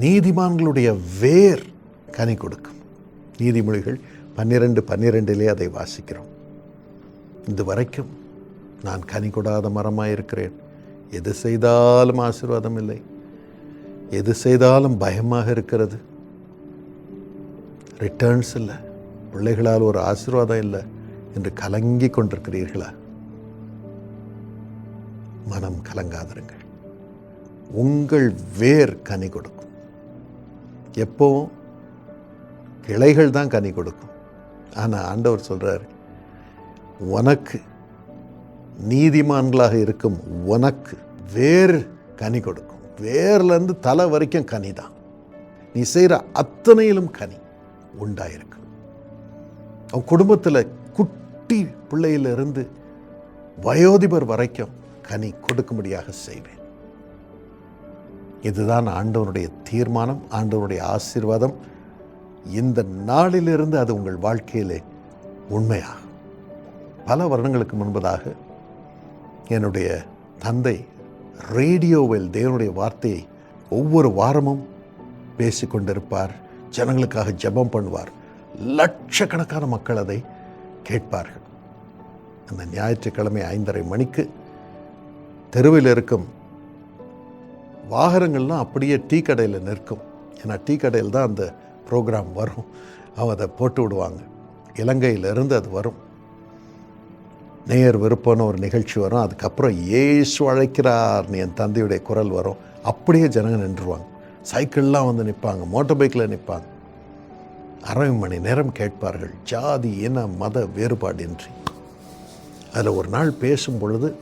நீதிமான்களுடைய வேர் கனி கொடுக்கும். நீதிமொழிகள் பன்னிரெண்டு பன்னிரெண்டிலே அதை வாசிக்கிறோம். இது வரைக்கும் நான் கனி கொடாத மரமாக இருக்கிறேன் எது செய்தாலும் ஆசீர்வாதம் இல்லை. எது செய்தாலும் பயமாக இருக்கிறது. ரிட்டர்ன்ஸ் இல்லை. பிள்ளைகளால் ஒரு ஆசீர்வாதம் இல்லை. என்று கலங்கி கொண்டிருக்கிறீர்களா? மனம் கலங்காதிருங்கள். உங்கள் வேர் கனி கொடுக்கும். எப்போவும் கிளைகள் தான் கனி கொடுக்கும். ஆனால் ஆண்டவர் சொல்கிறார் உனக்கு நீதிமான்களாக இருக்கும் உனக்கு வேர் கனி கொடுக்கும். வேர்லேருந்து தலை வரைக்கும் கனி தான் நீ செய்கிற அத்தனையிலும் கனி உண்டாயிருக்கு அவன் குடும்பத்தில் குட்டி பிள்ளையிலிருந்து வயோதிபர் வரைக்கும் கனி கொடுக்கும்படியாக செய்வேன். இதுதான் ஆண்டவனுடைய தீர்மானம் ஆண்டவனுடைய ஆசீர்வாதம். இந்த நாளிலிருந்து அது உங்கள் வாழ்க்கையிலே உண்மையாக பல வருடங்களுக்கு முன்பதாக என்னுடைய தந்தை ரேடியோவில் தேவனுடைய வார்த்தையை ஒவ்வொரு வாரமும் பேசிக்கொண்டிருப்பார். ஜனங்களுக்காக ஜெபம் பண்ணுவார். லட்சக்கணக்கான மக்கள் அதை கேட்பார்கள். அந்த ஞாயிற்றுக்கிழமை ஐந்தரை மணிக்கு தெருவில் இருக்கும் வாகனங்கள்லாம் அப்படியே டீ கடையில் நிற்கும். ஏன்னா டீ கடையில் தான் அந்த ப்ரோக்ராம் வரும். அவன் அதை போட்டு விடுவாங்க. இலங்கையிலிருந்து அது வரும். நேயர் விருப்பம்னு ஒரு நிகழ்ச்சி வரும். அதுக்கப்புறம் ஏசு அழைக்கிறார்னு என் தந்தையுடைய குரல் வரும். அப்படியே ஜனங்க நின்றுருவாங்க. சைக்கிள்லாம் வந்து நிற்பாங்க மோட்டார் பைக்கில் நிற்பாங்க அரை மணி நேரம் கேட்பார்கள். ஜாதி இன மத வேறுபாடின்றி. அதில் ஒரு நாள் பேசும் பொழுது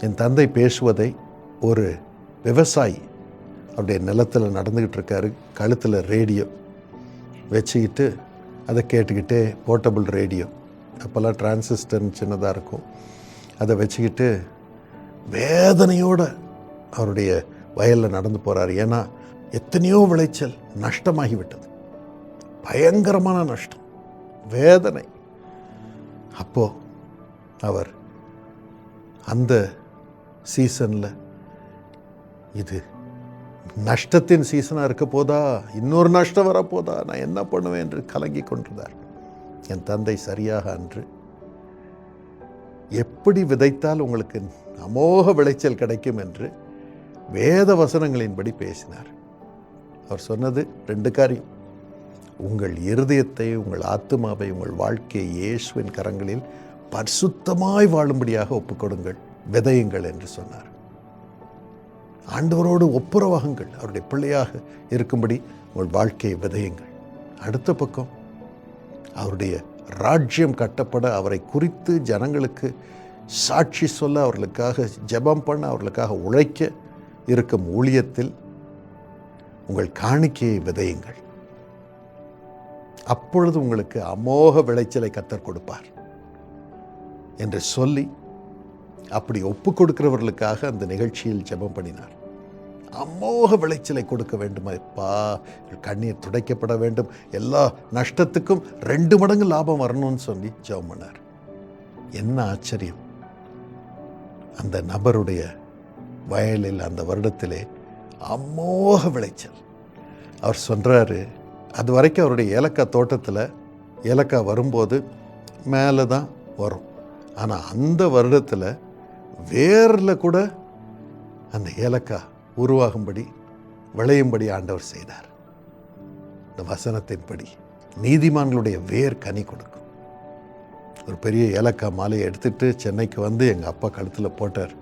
என் தந்தை பேசுவதை ஒரு விவசாயி அப்படியே நிலத்தில் நடந்துக்கிட்டு இருக்காரு. கழுத்தில் ரேடியோ. வச்சுக்கிட்டு அதை கேட்டுக்கிட்டே போர்ட்டபிள் ரேடியோ. அப்போல்லாம் டிரான்சிஸ்டர்னு சின்னதாக இருக்கும். அதை வச்சுக்கிட்டு வேதனையோடு அவருடைய வயலில் நடந்து போகிறார் ஏன்னா எத்தனையோ விளைச்சல் நஷ்டமாகிவிட்டது. பயங்கரமான நஷ்டம். வேதனை. அப்போ அவர் அந்த சீசனில் இது நஷ்டத்தின் சீசனாக இருக்க போதா? இன்னொரு நஷ்டம் வரப்போதா நான் என்ன பண்ணுவேன் என்று கலங்கி கொண்டிருந்தார். என் தந்தை சரியாக அன்று எப்படி விதைத்தால் உங்களுக்கு அமோக விளைச்சல் கிடைக்கும்? என்று வேத வசனங்களின்படி பேசினார். அவர் சொன்னது ரெண்டு காரியம். உங்கள் இருதயத்தை உங்கள் ஆத்துமாவை உங்கள் வாழ்க்கையை இயேசுவின் கரங்களில் பரிசுத்தமாய் வாழும்படியாக ஒப்புக்கொடுங்கள் விதையுங்கள் என்று சொன்னார். ஆண்டவரோடு ஒப்புரவாகுங்கள். அவருடைய பிள்ளையாக இருக்கும்படி உங்கள் வாழ்க்கையை விதையுங்கள். அடுத்த பக்கம் அவருடைய ராஜ்யம் கட்டப்பட அவரை குறித்து ஜனங்களுக்கு சாட்சி சொல்ல அவர்களுக்காக ஜெபம் பண்ண அவர்களுக்காக உழைக்க இருக்கும் ஊழியத்தில் உங்கள் காணிக்கையை விதையுங்கள். அப்பொழுது உங்களுக்கு அமோக விளைச்சலை கத்தர் கொடுப்பார். என்று சொல்லி அப்படி ஒப்பு கொடுக்கிறவர்களுக்காக அந்த நிகழ்ச்சியில் ஜெபம் பண்ணினார். அமோக விளைச்சலை கொடுக்க வேண்டுமாப்பா கண்ணீர் துடைக்கப்பட வேண்டும். எல்லா நஷ்டத்துக்கும் ரெண்டு மடங்கு லாபம் வரணும்னு சொல்லி ஜெபம் பண்ணார். என்ன ஆச்சரியம். அந்த நபருடைய வயலில் அந்த வருடத்திலே அமோக விளைச்சல். அவர் சொல்கிறாரு அது வரைக்கும் அவருடைய ஏலக்காய் தோட்டத்தில் ஏலக்காய் வரும்போது மேலே தான் வரும். ஆனால் அந்த வருடத்தில் வேரில் கூட அந்த ஏலக்காய் உருவாகும்படி விளையும்படி ஆண்டவர் செய்தார். இந்த வசனத்தின்படி நீதிமான்களுடைய வேர் கனி கொடுக்கும். ஒரு பெரிய ஏலக்காய் மாலையை எடுத்துட்டு சென்னைக்கு வந்து எங்கள் அப்பா கழுத்தில் போட்டார்.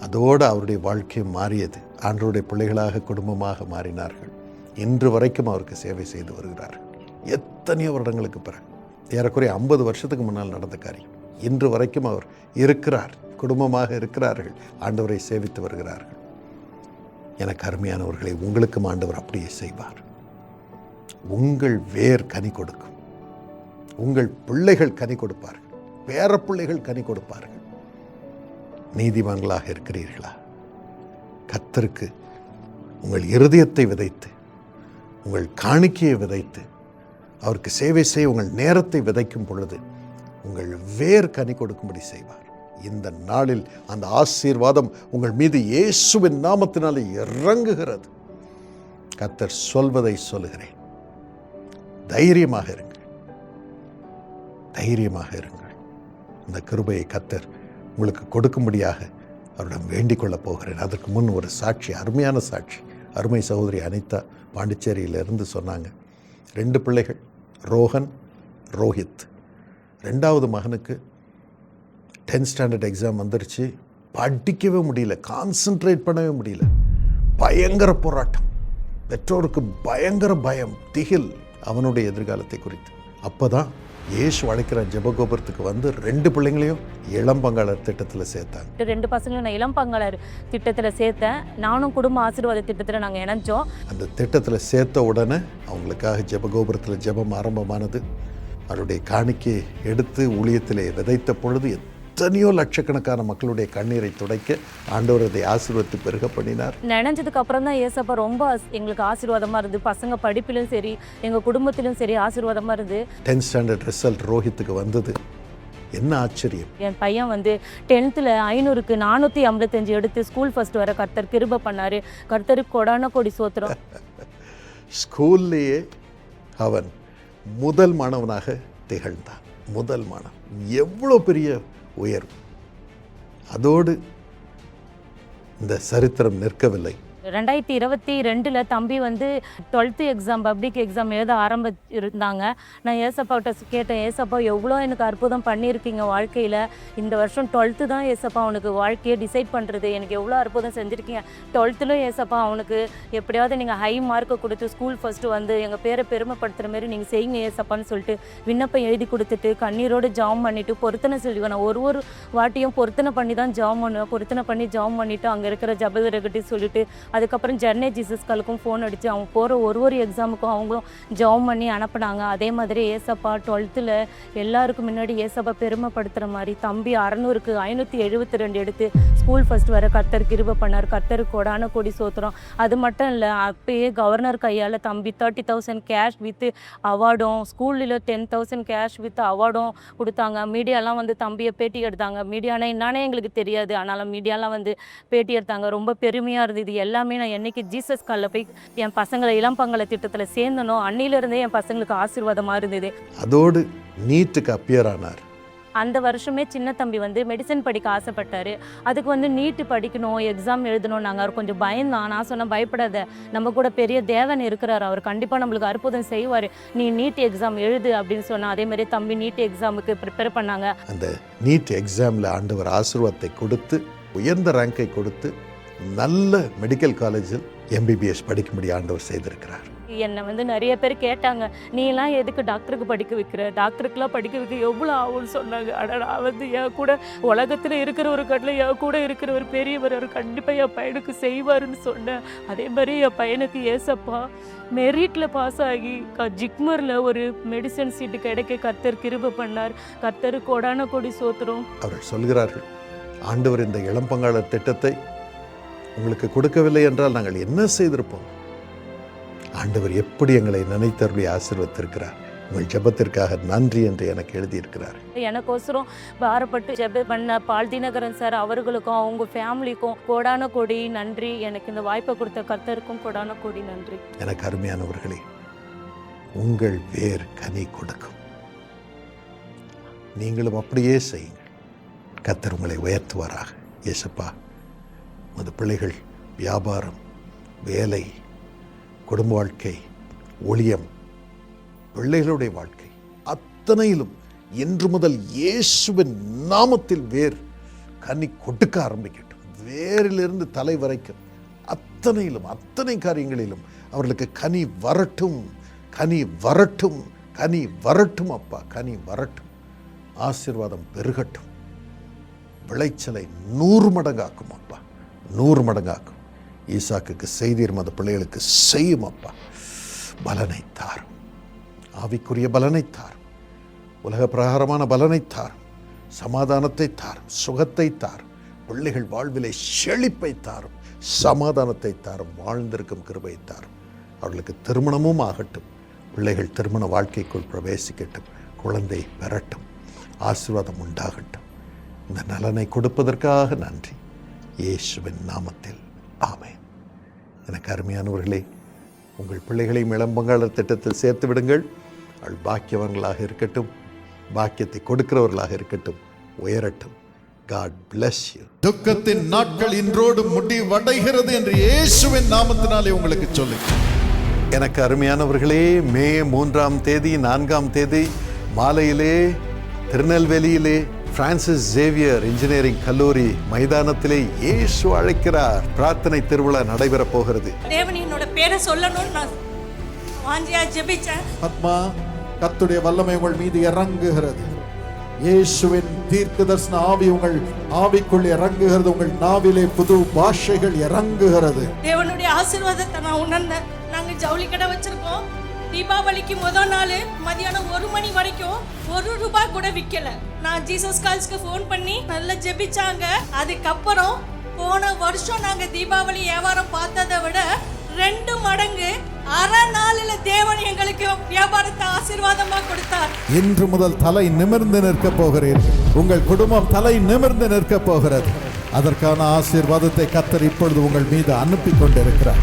அதோடு அவருடைய வாழ்க்கை மாறியது. ஆண்டருடைய பிள்ளைகளாக குடும்பமாக மாறினார்கள். இன்று வரைக்கும் அவருக்கு சேவை செய்து வருகிறார்கள் எத்தனையோ வருடங்களுக்கு பிறகு. ஏறக்குறைய ஐம்பது வருஷத்துக்கு முன்னால் நடந்த காரியம். இன்று வரைக்கும் அவர் இருக்கிறார். குடும்பமாக இருக்கிறார்கள். ஆண்டவரை சேவித்து வருகிறார்கள். எனக்கு அருமையானவர்களை உங்களுக்கும் ஆண்டவர் அப்படியே செய்வார். உங்கள் வேர் கனி கொடுக்கும். உங்கள் பிள்ளைகள் கனி கொடுப்பார்கள். பேர பிள்ளைகள் கனி கொடுப்பார்கள். நீதிமான்களாக இருக்கிறீர்களா? கத்தருக்கு உங்கள் இருதயத்தை விதைத்து உங்கள் காணிக்கையை விதைத்து அவருக்கு சேவை செய்ய உங்கள் நேரத்தை விதைக்கும் பொழுது உங்கள் வேர் கனி கொடுக்கும்படி செய்வார். இந்த நாளில் அந்த ஆசீர்வாதம் உங்கள் மீது இயேசுவின் நாமத்தினாலே இறங்குகிறது. கத்தர் சொல்வதை சொல்லுகிறேன். தைரியமாக இருங்கள். தைரியமாக இருங்கள். இந்த கிருபையை கத்தர் உங்களுக்கு கொடுக்கும்படியாக அவரிடம் வேண்டிக் கொள்ளப் போகிறேன். அதற்கு முன் ஒரு சாட்சி அருமையான சாட்சி. அருமை சகோதரி அனிதா பாண்டிச்சேரியிலிருந்து சொன்னாங்க. ரெண்டு பிள்ளைகள் ரோஹன் ரோஹித். ரெண்டாவது மகனுக்கு டென்த் ஸ்டாண்டர்ட் எக்ஸாம் வந்துருச்சு. படிக்கவே முடியல. கான்சென்ட்ரேட் பண்ணவே முடியல. பயங்கர போராட்டம். பெற்றோருக்கு பயங்கர பயம் திகில் அவனுடைய எதிர்காலத்தை குறித்து. அப்போ தான் இயேசு அழைக்கிற ஜெபகோபுரத்துக்கு வந்து ரெண்டு பிள்ளைங்களையும் இளம் பங்காளர் திட்டத்தில் சேர்த்தாங்க. ரெண்டு பசங்களும் நான் இளம் பங்காளர் திட்டத்தில் சேர்த்தேன். நானும் குடும்ப ஆசீர்வாத திட்டத்தில் நாங்கள் இணைஞ்சோம். அந்த திட்டத்தில் சேர்த்த உடனே அவங்களுக்காக ஜெபகோபுரத்தில் ஜெபம் ஆரம்பமானது. அவருடைய காணிக்கையை எடுத்து ஊழியத்திலே விதைத்த பொழுது எத்தனையோ லட்சக்கணக்கான மக்களுடைய கண்ணீரை துடைக்க ஆண்டவர் அதை ஆசீர்வத்து பெருக பண்ணினார். நினைஞ்சதுக்கு அப்புறம் தான் ஏசப்பா ரொம்ப எங்களுக்கு ஆசீர்வாதமாக இருந்து பசங்க படிப்பிலும் சரி எங்கள் குடும்பத்திலும் சரி ஆசீர்வாதமாக இருந்து டென்த் ஸ்டாண்டர்ட் ரிசல்ட் ரோஹித்துக்கு வந்தது. என்ன ஆச்சரியம். என் பையன் வந்து டென்த்தில் ஐநூறுக்கு நானூற்றி ஐம்பத்தஞ்சு எடுத்து ஸ்கூல் ஃபர்ஸ்ட் வர கர்த்தர் கிருப பண்ணார். கர்த்தருக்கு கொடான கொடி சோத்திரம். ஸ்கூல்லேயே அவன் முதல் மாணவனாக திகழ்ந்தான். முதல் மாணவன். எவ்வளோ பெரிய உயரும். அதோடு இந்த சரித்திரம் நிற்கவில்லை. ரெண்டாயிரத்தி இருபத்தி ரெண்டில் தம்பி வந்து டுவெல்த்து எக்ஸாம் பப்ளிக் எக்ஸாம் எழுத ஆரம்பிச்சிருந்தாங்க. நான் ஏசப்பாட்ட கேட்டேன் ஏசப்பா எவ்வளோ எனக்கு அற்புதம் பண்ணியிருக்கீங்க வாழ்க்கையில்? இந்த வருஷம் டுவெல்த்து தான் ஏசப்பா அவனுக்கு வாழ்க்கையை டிசைட் பண்ணுறது எனக்கு எவ்வளோ அற்புதம் செஞ்சுருக்கீங்க. டுவெல்த்தில் ஏசப்பா அவனுக்கு எப்படியாவது நீங்கள் ஹை மார்க்கை கொடுத்து ஸ்கூல் ஃபஸ்ட்டு வந்து எங்கள் பேரை பெருமைப்படுத்துகிற மாரி நீங்கள் செய்யுங்க ஏசப்பான்னு சொல்லிட்டு விண்ணப்பம் எழுதி கொடுத்துட்டு கண்ணீரோடு ஜாம் பண்ணிவிட்டு பொருத்தனை சொல்லுவேன் நான் ஒரு ஒரு வாட்டியும் பொருத்தனை பண்ணி தான் ஜாம் பண்ணுவேன். பொருத்தனை பண்ணி ஜாம் பண்ணிவிட்டு அங்கே இருக்கிற ஜபதரகிட்ட சொல்லிட்டு அதுக்கப்புறம் ஜெர்னே ஜீசஸ்களுக்கும் ஃபோன் அடித்து அவங்க போகிற ஒரு ஒரு எக்ஸாமுக்கும் அவங்களும் ஜாம் பண்ணி அனுப்புனாங்க. அதே மாதிரி ஏசப்பா டுவெல்த்தில் எல்லாருக்கும் முன்னாடி ஏசப்பா பெருமைப்படுத்துகிற மாதிரி தம்பி அறநூறுக்கு ஐநூற்றி எழுபத்தி ரெண்டு எடுத்து ஸ்கூல் ஃபர்ஸ்ட் வர கர்த்தர் கிருப பண்ணார். கர்த்தருக்கு கொடான கொடி சோத்துறோம் அது மட்டும் இல்லை அப்பயே கவர்னர் கையால் தம்பி தேர்ட்டி தௌசண்ட் கேஷ் வித்து அவார்டும் ஸ்கூலில் டென் தௌசண்ட் கேஷ் வித் அவார்டும் கொடுத்தாங்க. மீடியாலாம் வந்து தம்பியை பேட்டி எடுத்தாங்க. மீடியானா என்னன்னே எங்களுக்கு தெரியாது. ஆனாலும் மீடியாலாம் வந்து பேட்டி எடுத்தாங்க. ரொம்ப பெருமையாக இருந்தது. எல்லாமே நான் என்னைக்கு ஜீசஸ் காலில் போய் என் பசங்களை இளம்பங்களை திட்டத்தில் சேர்ந்தனோ அன்னிலிருந்தே என் பசங்களுக்கு ஆசீர்வாதமாக இருந்தது. அதோடு நீட்டுக்கு அப்பியர் ஆனார். அந்த வருஷமே சின்ன தம்பி வந்து மெடிசன் படிக்க ஆசைப்பட்டாரு. அதுக்கு வந்து நீட்டு படிக்கணும் எக்ஸாம் எழுதணும் நாங்கள் அவர் கொஞ்சம் பயந்தான். நான் சொன்னேன் பயப்படாத. நம்ம கூட பெரிய தேவன் இருக்கிறார். அவர் கண்டிப்பாக நம்மளுக்கு அற்புதம் செய்வார். நீ நீட் எக்ஸாம் எழுது அப்படின்னு சொன்னா அதே மாதிரி தம்பி நீட் எக்ஸாமுக்கு ப்ரிப்பேர் பண்ணாங்க. அந்த நீட் எக்ஸாமில் ஆண்டவர் ஆசீர்வாதத்தை கொடுத்து உயர்ந்த ரேங்கை கொடுத்து நல்ல மெடிக்கல் காலேஜில் எம்பிபிஎஸ் படிக்கும்படி ஆண்டவர் செய்திருக்கிறார். என்னை வந்து நிறைய பேர் கேட்டாங்க நீ எல்லாம் எதுக்கு டாக்டருக்கு படிக்க வைக்கிற? டாக்டருக்குலாம் படிக்க வைக்க எவ்வளோ ஆகும்னு சொன்னாங்க. ஆனால் நான் வந்து என் கூட உலகத்தில் இருக்கிற ஒரு கடல என் கூட இருக்கிற ஒரு பெரியவர் அவர் கண்டிப்பாக என் பையனுக்கு செய்வாருன்னு சொன்னேன். அதே மாதிரி என் பையனுக்கு ஏசப்பா மெரிட்டில் பாஸ் ஆகி க ஜிக்மரில் ஒரு மெடிசன் சீட்டு கிடைக்க கர்த்தர் கிருப பண்ணார். கர்த்தர் கொடான கொடி சோத்துறோம் அவர்கள் சொல்கிறார்கள் ஆண்டவர் இந்த இளம்பங்காளர் திட்டத்தை உங்களுக்கு கொடுக்கவில்லை என்றால் நாங்கள் என்ன செய்திருப்போம்? ஆண்டவர் எப்படி எங்களை நினைத்தருளி ஆசீர்வத்திருக்கிறார் உங்கள் ஜெபத்திற்காக நன்றி என்று எனக்கு எழுதியிருக்கிறார். எனக்கோசரம் பாரப்பட்டு ஜெப பண்ண பால்தினகரன் சார் அவர்களுக்கும் அவங்க ஃபேமிலிக்கும் கோடான கொடி நன்றி. எனக்கு இந்த வாய்ப்பை கொடுத்த கர்த்தருக்கும் கோடான கொடி நன்றி. எனக்கு அருமையானவர்களே உங்கள் வேர் கனி கொடுக்கும். நீங்களும் அப்படியே செய்யுங்கள். கத்தர் உங்களை உயர்த்துவாராக. இயேசப்பா உமது பிள்ளைகள் வியாபாரம் வேலை குடும்ப வாழ்க்கை ஒளியம் பிள்ளைகளுடைய வாழ்க்கை அத்தனையிலும் இன்று முதல் இயேசுவின் நாமத்தில் வேர் கனி கொடுக்க ஆரம்பிக்கட்டும். வேரிலிருந்து தலை வரைக்கும் அத்தனையிலும் அத்தனை காரியங்களிலும் அவர்களுக்கு கனி வரட்டும் கனி வரட்டும் கனி வரட்டும் அப்பா கனி வரட்டும். ஆசீர்வாதம் பெருகட்டும். விளைச்சலை நூறு மடங்காக்கும் அப்பா. நூறு மடங்காக்கும். ஈசாக்குக்கு செய்தீர் மத பிள்ளைகளுக்கு செய்யும் அப்பா. பலனை தாரும். ஆவிக்குரிய பலனை தாரும். உலக பிரகாரமான பலனை தாரும். சமாதானத்தை தாரும். சுகத்தை தாரும். பிள்ளைகள் வாழ்விலே செழிப்பை தாரும். சமாதானத்தை தாரும். வாழ்ந்திருக்கும் கிருபை தாரும். அவர்களுக்கு திருமணமும் ஆகட்டும். பிள்ளைகள் திருமண வாழ்க்கைக்குள் பிரவேசிக்கட்டும். குழந்தை பெறட்டும். ஆசீர்வாதம் உண்டாகட்டும். இந்த நலனை கொடுப்பதற்காக நன்றி. இயேசுவின் நாமத்தில். ஆமென். எனக்கு அருமையானவர்களே உங்கள் பிள்ளைகளையும் இளம்பங்காளர் திட்டத்தில் சேர்த்து விடுங்கள். அவள் பாக்கியவர்களாக இருக்கட்டும் பாக்கியத்தை கொடுக்கிறவர்களாக இருக்கட்டும் உயரட்டும். காட் bless யூ துக்கத்தின் நாட்கள் இன்றோடு முடிவடைகிறது என்று இயேசுவின் நாமத்தினாலே உங்களுக்கு சொல்லி எனக்கு அருமையானவர்களே மே மூன்றாம் தேதி நான்காம் தேதி மாலையிலே திருநெல்வேலியிலே பிரான்சிஸ் ஜேவியர் இன்ஜினியரிங் கல்லூரி மைதானத்திலே இயேசு அழைக்கிறார். பிரார்த்தனை திருவிழா நடைபெறப் போகிறது. தேவன் என்னோட பேரை சொல்லணும்னு நான் வாஞ்சியா ஜெபிச்சேன். ஆத்மா கத்துடைய வல்லமை உங்கள் மீது இறங்குகிறது. இயேசுவின் தீர்க்க தரிசன ஆவி உங்கள் ஆவிக்குள் இறங்குகிறது. உங்கள் நாவிலே புது பாஷைகள் இறங்குகிறது. தேவனுடைய ஆசீர்வாதத்தை நான் உணர்ந்தேன். நாங்க ஜவுளி கடை வச்சிருக்கோம். தீபாவளிக்கு முதல் நாள் மதியானம் ஒரு மணி வரைக்கும் ஒரு ரூபாய் கூட விற்கல நான் ஜீசஸ் கால்ஸ்க்கு ஃபோன் பண்ணி நல்லா ஜெபிச்சாங்க. அதுக்கப்புறம் போன வருஷம் நாங்கள் தீபாவளி வியாபாரம் பார்த்ததை விட ரெண்டு மடங்கு அரை நாளில் தேவன் எங்களுக்கு வியாபாரத்தை ஆசீர்வாதமா கொடுத்தார். இன்று முதல் தலை நிமிர்ந்து நிற்க போகிறீர்கள் உங்கள் குடும்பம் தலை நிமிர்ந்து நிற்க போகிறது. அதற்கான ஆசீர்வாதத்தை கத்தர் இப்பொழுது உங்கள் மீது அனுப்பி கொண்டிருக்கிறார்